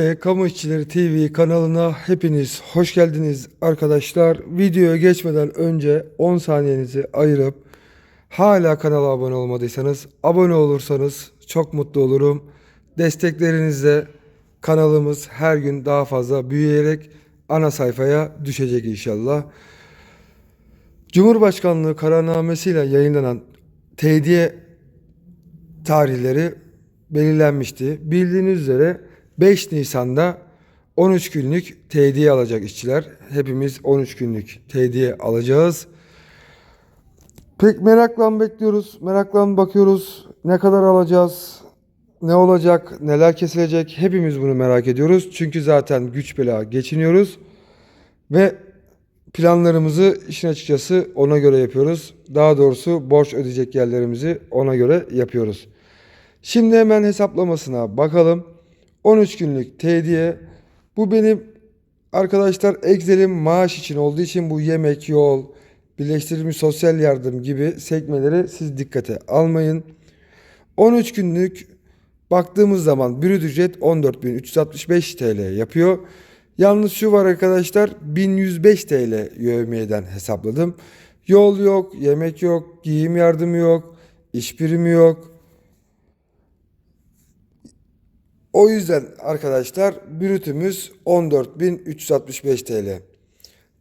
Kamu İşçileri TV kanalına hepiniz hoş geldiniz arkadaşlar. Videoya geçmeden önce 10 saniyenizi ayırıp hala kanala abone olmadıysanız abone olursanız çok mutlu olurum. Desteklerinizle kanalımız her gün daha fazla büyüyerek ana sayfaya düşecek inşallah. Cumhurbaşkanlığı kararnamesiyle yayınlanan tediye tarihleri belirlenmişti. Bildiğiniz üzere 5 Nisan'da 13 günlük tediye alacak işçiler. Hepimiz 13 günlük tediye alacağız. Pek merakla bekliyoruz. Merakla bakıyoruz. Ne kadar alacağız? Ne olacak? Neler kesilecek? Hepimiz bunu merak ediyoruz. Çünkü zaten güç bela geçiniyoruz. Ve planlarımızı işin açıkçası ona göre yapıyoruz. Daha doğrusu borç ödeyecek yerlerimizi ona göre yapıyoruz. Şimdi hemen hesaplamasına bakalım. 13 günlük tediye. Bu benim arkadaşlar Excel'im maaş için olduğu için bu yemek, yol, birleştirilmiş sosyal yardım gibi sekmeleri siz dikkate almayın. 13 günlük baktığımız zaman brüt ücret 14.365 TL yapıyor. Yalnız şu var arkadaşlar 1105 TL yövmiyeden hesapladım. Yol yok, yemek yok, giyim yardımı yok, iş birimi yok. O yüzden arkadaşlar brütümüz 14.365 TL.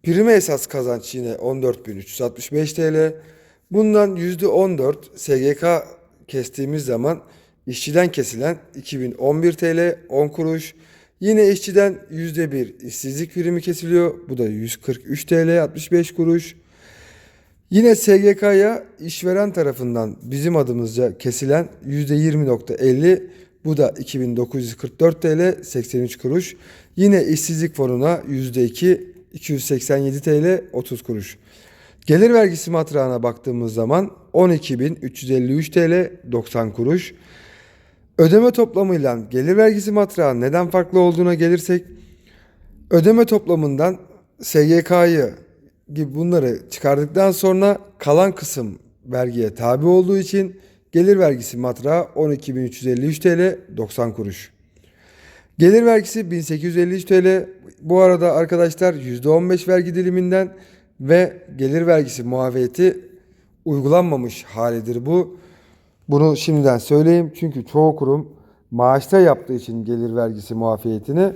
Prime esas kazanç yine 14.365 TL. Bundan %14 SGK kestiğimiz zaman işçiden kesilen 2011 TL 10 kuruş. Yine işçiden %1 işsizlik primi kesiliyor. Bu da 143 TL 65 kuruş. Yine SGK'ya işveren tarafından bizim adımızca kesilen %20.50 bu da 2944 TL 83 kuruş. Yine işsizlik fonuna %2 287 TL 30 kuruş. Gelir vergisi matrağına baktığımız zaman 12.353 TL 90 kuruş. Ödeme toplamıyla gelir vergisi matrağı neden farklı olduğuna gelirsek ödeme toplamından SGK'yı gibi bunları çıkardıktan sonra kalan kısım vergiye tabi olduğu için gelir vergisi matrağı 12.353 TL 90 kuruş. Gelir vergisi 1853 TL. Bu arada arkadaşlar %15 vergi diliminden ve gelir vergisi muafiyeti uygulanmamış halidir bu. Bunu şimdiden söyleyeyim çünkü çoğu kurum maaşta yaptığı için gelir vergisi muafiyetini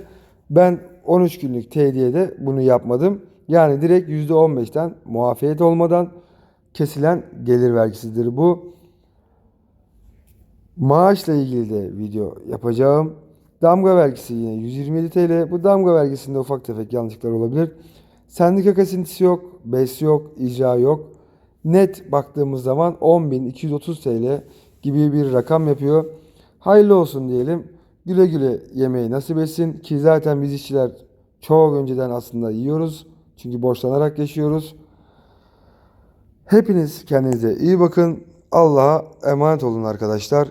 ben 13 günlük TD'de bunu yapmadım. Yani direkt %15'ten muafiyet olmadan kesilen gelir vergisidir bu. Maaşla ilgili de video yapacağım. Damga vergisi yine 127 TL. Bu damga vergisinde ufak tefek yanlışlıklar olabilir. Sendika kesintisi yok, BES yok, icra yok. Net baktığımız zaman 10.230 TL gibi bir rakam yapıyor. Hayırlı olsun diyelim. Güle güle yemeği nasip etsin ki zaten biz işçiler çok önceden aslında yiyoruz. Çünkü borçlanarak yaşıyoruz. Hepiniz kendinize iyi bakın. Allah'a emanet olun arkadaşlar.